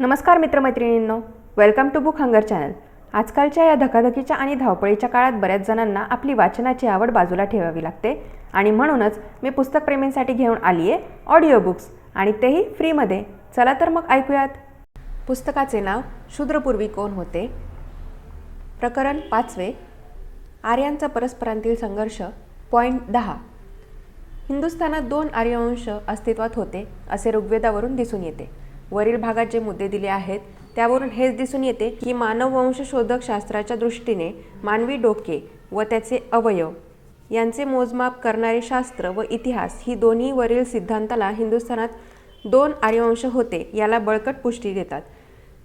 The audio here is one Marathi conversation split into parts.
नमस्कार मित्रमैत्रिणींनो welcome to book hunger channel आजकालच्या या धकाधकीच्या आणि धावपळीच्या काळात बऱ्याच जणांना आपली वाचनाची आवड बाजूला ठेवावी लागते आणि म्हणूनच मी पुस्तकप्रेमींसाठी घेऊन आली आहे ऑडिओ बुक्स आणि तेही फ्रीमध्ये चला तर मग ऐकूयात. पुस्तकाचे नाव शूद्रपूर्वी कोण होते? प्रकरण पाचवे. आर्यांचा परस्परांतील संघर्ष. पॉईंट दहा. हिंदुस्थानात दोन आर्यवंश अस्तित्वात होते असे ऋग्वेदावरून दिसून येते. वरील भागात जे मुद्दे दिले आहेत त्यावरून हेच दिसून येते की मानव वंशशोधक शास्त्राच्या दृष्टीने मानवी डोके व त्याचे अवयव यांचे मोजमाप करणारे शास्त्र व इतिहास ही दोन्ही वरील सिद्धांताला हिंदुस्थानात दोन आर्यवंश होते याला बळकट पुष्टी देतात.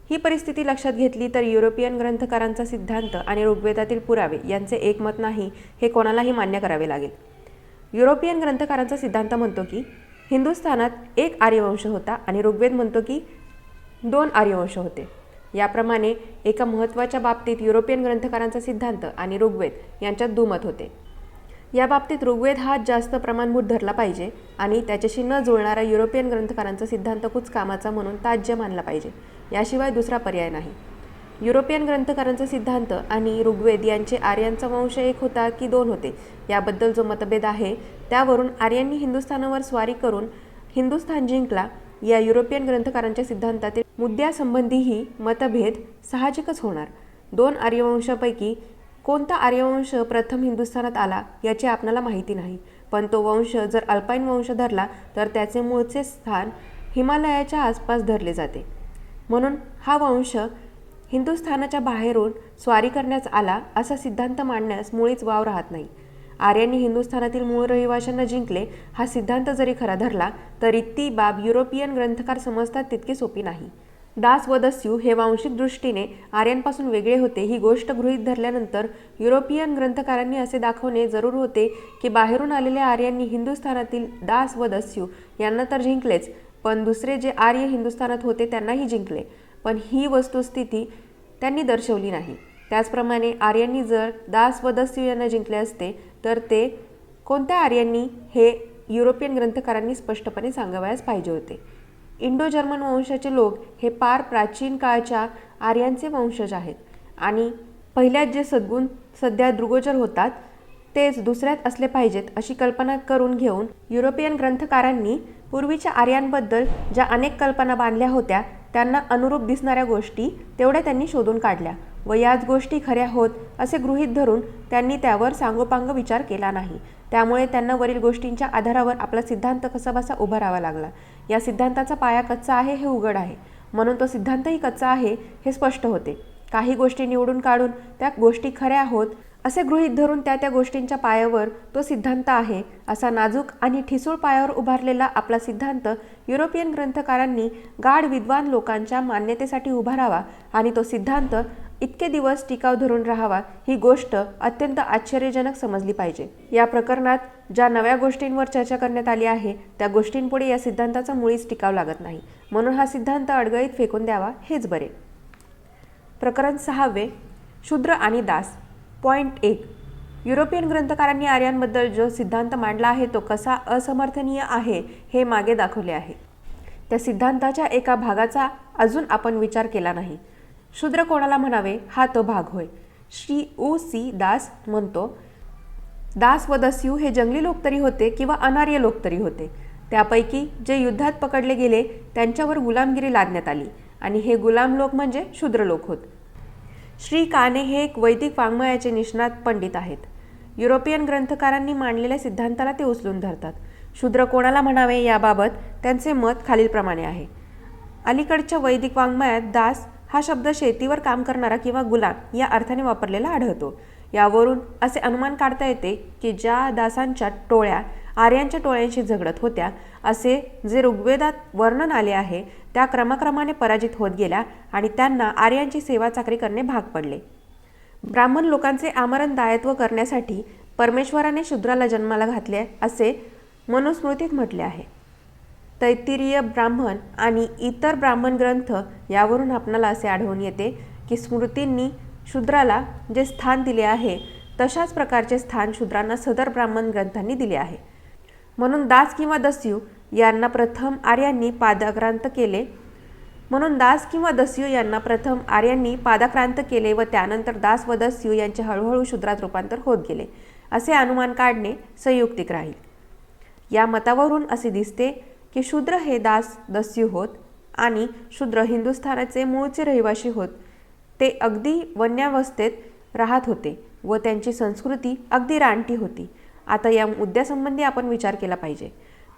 ही परिस्थिती लक्षात घेतली तर युरोपियन ग्रंथकारांचा सिद्धांत आणि ऋग्वेदातील पुरावे यांचे एकमत नाही हे कोणालाही मान्य करावे लागेल. युरोपियन ग्रंथकारांचा सिद्धांत म्हणतो की हिंदुस्थानात एक आर्यवंश होता आणि ऋग्वेद म्हणतो की दोन आर्यवंश होते. याप्रमाणे एका महत्त्वाच्या बाबतीत युरोपियन ग्रंथकारांचा सिद्धांत आणि ऋग्वेद यांच्यात दुमत होते. या बाबतीत ऋग्वेद हा जास्त प्रमाणभूत धरला पाहिजे आणि त्याच्याशी न जुळणारा युरोपियन ग्रंथकारांचा सिद्धांत कुच कामाचा म्हणून ताज्य मानला पाहिजे. याशिवाय दुसरा पर्याय नाही. युरोपियन ग्रंथकारांचा सिद्धांत आणि ऋग्वेद यांचे आर्यांचा वंश एक होता की दोन होते? याबद्दल जो मतभेद आहे त्यावरून आर्यांनी हिंदुस्थानावर स्वारी करून हिंदुस्थान जिंकला. या युरोपियन ग्रंथकारांच्या सिद्धांतातील मुद्द्यासंबंधीही मतभेद साहजिकच होणार. दोन आर्यवंशापैकी कोणता आर्यवंश प्रथम हिंदुस्थानात आला याची आपणाला माहिती नाही. पण तो वंश जर अल्पाईन वंश धरला तर त्याचे मूळचे स्थान हिमालयाच्या आसपास धरले जाते. म्हणून हा वंश हिंदुस्थानाच्या बाहेरून स्वारी करण्यास आला असा सिद्धांत मांडण्यास मुळीच वाव राहत नाही. आर्यांनी हिंदुस्थानातील मूळ रहिवाशांना जिंकले हा सिद्धांत जरी खरा धरला तरी ती बाब युरोपियन ग्रंथकार समजतात तितकी सोपी नाही. दास व दस्यू हे वांशिक दृष्टीने आर्यांपासून वेगळे होते ही गोष्ट गृहीत धरल्यानंतर युरोपियन ग्रंथकारांनी असे दाखवणे जरूर होते की बाहेरून आलेल्या आर्यांनी हिंदुस्थानातील दास व दस्यू यांना तर जिंकलेच पण दुसरे जे आर्य हिंदुस्थानात होते त्यांनाही जिंकले. पण ही वस्तुस्थिती त्यांनी दर्शवली नाही. त्याचप्रमाणे आर्यांनी जर दास व दस्यू यांना जिंकले असते तर ते कोणत्या आर्यांनी हे युरोपियन ग्रंथकारांनी स्पष्टपणे सांगावयास पाहिजे होते? इंडो जर्मन वंशाचे लोक हे पार प्राचीन काळच्या आर्यांचे वंशज आहेत आणि पहिल्यात जे सद्गुण सध्या दृगोचर होतात तेच दुसऱ्यात असले पाहिजेत अशी कल्पना करून घेऊन युरोपियन ग्रंथकारांनी पूर्वीच्या आर्यांबद्दल ज्या अनेक कल्पना बांधल्या होत्या त्यांना अनुरूप दिसणाऱ्या गोष्टी तेवढ्या त्यांनी शोधून काढल्या. व याच गोष्टी खऱ्या होत असे गृहीत धरून त्यांनी त्यावर सांगोपांग विचार केला नाही. त्यामुळे त्यांना वरील गोष्टींच्या आधारावर आपला सिद्धांत कसाबसा उभारावा लागला. या सिद्धांताचा पाया कच्चा आहे हे उघड आहे. म्हणून तो सिद्धांतही कच्चा आहे हे स्पष्ट होते. काही गोष्टी निवडून काढून त्या गोष्टी खऱ्या होत असे गृहीत धरून त्या त्या गोष्टींच्या पायावर तो सिद्धांत आहे असा नाजूक आणि ठिसूळ पायावर उभारलेला आपला सिद्धांत युरोपियन ग्रंथकारांनी गाढ विद्वान लोकांच्या मान्यतेसाठी उभारावा आणि तो सिद्धांत इतके दिवस टिकाव धरून राहावा ही गोष्ट अत्यंत आश्चर्यजनक समजली पाहिजे. या प्रकरणात ज्या नव्या गोष्टींवर चर्चा करण्यात आली आहे त्या गोष्टींपुढे या सिद्धांताचा मुळीच टिकाव लागत नाही. म्हणून हा सिद्धांत अडगळीत फेकून द्यावा हेच बरे. प्रकरण सहावे शूद्र आणि दास. पॉईंट एक युरोपियन ग्रंथकारांनी आर्यांबद्दल जो सिद्धांत मांडला आहे तो कसा असमर्थनीय आहे हे मागे दाखवले आहे. त्या सिद्धांताच्या एका भागाचा अजून आपण विचार केला नाही. शूद्र कोणाला म्हणावे? हा तो भाग होय. श्री ओ सी. दास म्हणतो दास व दस्यू हे जंगली लोक तरी होते किंवा अनार्य लोक तरी होते. त्यापैकी जे युद्धात पकडले गेले त्यांच्यावर गुलामगिरी लादण्यात आली. आणि हे गुलाम लोक म्हणजे शूद्र लोक होत. श्री काने हे एक वैदिक वाङ्मयाचे निष्णात पंडित आहेत. युरोपियन ग्रंथकारांनी मांडलेल्या सिद्धांताला ते उचलून धरतात. शूद्र कोणाला म्हणावे याबाबत त्यांचे मत खालीलप्रमाणे आहे. अलीकडच्या वैदिक वाङ्मयात दास हा शब्द शेतीवर काम करणारा किंवा गुलाम या अर्थाने वापरलेला आढळतो. यावरून असे अनुमान काढता येते की ज्या दासांच्या टोळ्या आर्यांच्या टोळ्यांशी झगडत होत्या असे जे ऋग्वेदात वर्णन आले आहे त्या क्रमक्रमाने पराजित होत गेल्या आणि त्यांना आर्यांची सेवा चाकरी करणे भाग पडले. ब्राह्मण लोकांचे आमरण दायत्व करण्यासाठी परमेश्वराने शूद्राला जन्माला घातले असे मनुस्मृतीत म्हटले आहे. तैत्तिरीय ब्राह्मण आणि इतर ब्राह्मण ग्रंथ यावरून आपणाला असे आढळून येते की स्मृतींनी शूद्राला जे स्थान दिले आहे तशाच प्रकारचे स्थान शूद्रांना सदर ब्राह्मण ग्रंथांनी दिले आहे. म्हणून दास किंवा दस्यू यांना प्रथम आर्यांनी पादाक्रांत केले. म्हणून दास किंवा दस्यू यांना प्रथम आर्यांनी पादाक्रांत केले व त्यानंतर दास व दस्यू यांचे हळूहळू शूद्रात रूपांतर होत गेले. असे अनुमान काढणे संयुक्तिक राहील. या मतावरून असे दिसते की शूद्र हे दास दस्यू होत आणि शूद्र हिंदुस्थानाचे मूळचे रहिवासी होत ते अगदी वन्यावस्थेत राहत होते व त्यांची संस्कृती अगदी रानटी होती. आता या मुद्द्यासंबंधी आपण विचार केला पाहिजे.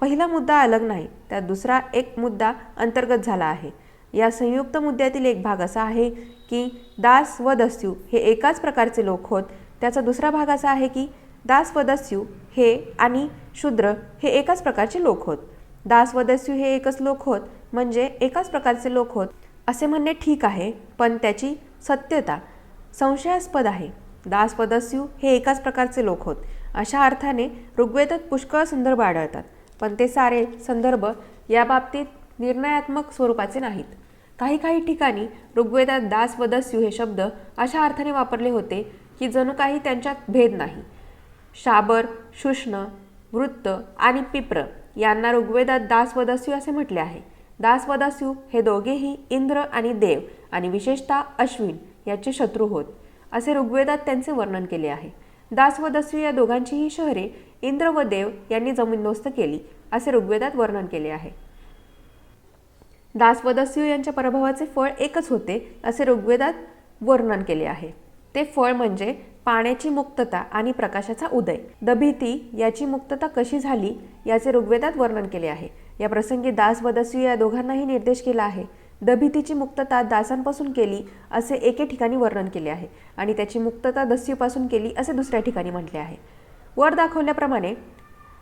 पहिला मुद्दा अलग नाही त्यात दुसरा एक मुद्दा अंतर्गत झाला आहे. या संयुक्त मुद्द्यातील एक भाग असा आहे की दास व दस्यू हे एकाच प्रकारचे लोक होत. त्याचा दुसरा भाग असा आहे की दास व दस्यू हे आणि शूद्र हे एकाच प्रकारचे लोक होत. दास व दस्यू हे एकच लोक होत म्हणजे एकाच प्रकारचे लोक होत असे म्हणणे ठीक आहे पण त्याची सत्यता संशयास्पद आहे. दास व दस्यू हे एकाच प्रकारचे लोक होत. अशा अर्थाने ऋग्वेदात पुष्कळ संदर्भ आढळतात पण ते सारे संदर्भ या बाबतीत निर्णयात्मक स्वरूपाचे नाहीत. काही काही ठिकाणी ऋग्वेदात दास व दस्यू हे शब्द अशा अर्थाने वापरले होते की जणू काही त्यांच्यात भेद नाही. शाबर शुष्ण वृत्त आणि पिप्र यांना ऋग्वेदात दास असे म्हटले आहे. दास हे दोघेही इंद्र आणि देव आणि विशेषतः अश्विन याचे शत्रू होत. असे ऋग्वेदात त्यांचे वर्णन केले आहे. दास व दस्यू या दोघांचीही शहरे इंद्र व देव यांनी जमीनदोस्त केली असे ऋग्वेदात वर्णन केले आहे. दास व दस्यू यांच्या पराभवाचे फळ एकच होते असे ऋग्वेदात वर्णन केले आहे. ते फळ म्हणजे पाण्याची मुक्तता आणि प्रकाशाचा उदय. दभीती याची मुक्तता कशी झाली याचे ऋग्वेदात वर्णन केले आहे. या प्रसंगी दास व दस्यू या दोघांनाही निर्देश केला आहे. दभीतीची मुक्तता दासांपासून केली असे एके ठिकाणी वर्णन केले आहे आणि त्याची मुक्तता दस्यूपासून केली असे दुसऱ्या ठिकाणी म्हटले आहे. वर दाखवल्याप्रमाणे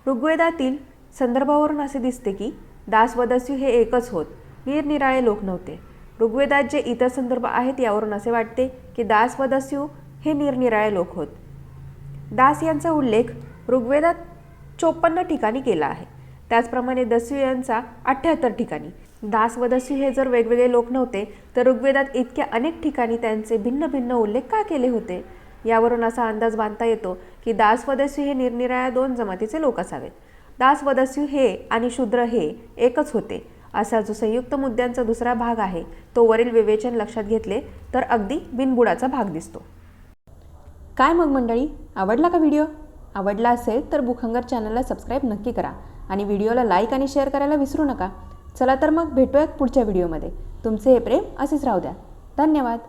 ऋग्वेदातील संदर्भावरून असे दिसते की दास व दस्यू हे एकच होत निरनिराळे लोक नव्हते. ऋग्वेदात जे इतर संदर्भ आहेत यावरून असे वाटते की दास व दस्यू हे निरनिराळे लोक होत. दास यांचा उल्लेख ऋग्वेदात चोपन्न ठिकाणी केला आहे. त्याचप्रमाणे दस्यू यांचा अठ्ठ्याहत्तर ठिकाणी. दास व दस्यू हे जर वेगवेगळे लोक नव्हते तर ऋग्वेदात इतक्या अनेक ठिकाणी त्यांचे भिन्न भिन्न उल्लेख का केले होते? यावरून असा अंदाज बांधता येतो की दास व दस्यू हे निरनिराळ्या दोन जमातीचे लोक असावेत. दास व दस्यू हे आणि शूद्र हे एकच होते असा जो संयुक्त मुद्द्यांचा दुसरा भाग आहे तो वरील विवेचन लक्षात घेतले तर अगदी बिनबुडाचा भाग दिसतो. काय मग मंडळी? आवडला का व्हिडिओ? आवडला असेल तर बुखंगर चॅनलला सबस्क्राईब नक्की करा आणि व्हिडिओला लाईक आणि शेअर करायला विसरू नका. चला तर मग भेटूयात पुढच्या व्हिडिओमध्ये. तुमचे हे प्रेम असेच राहू द्या. धन्यवाद.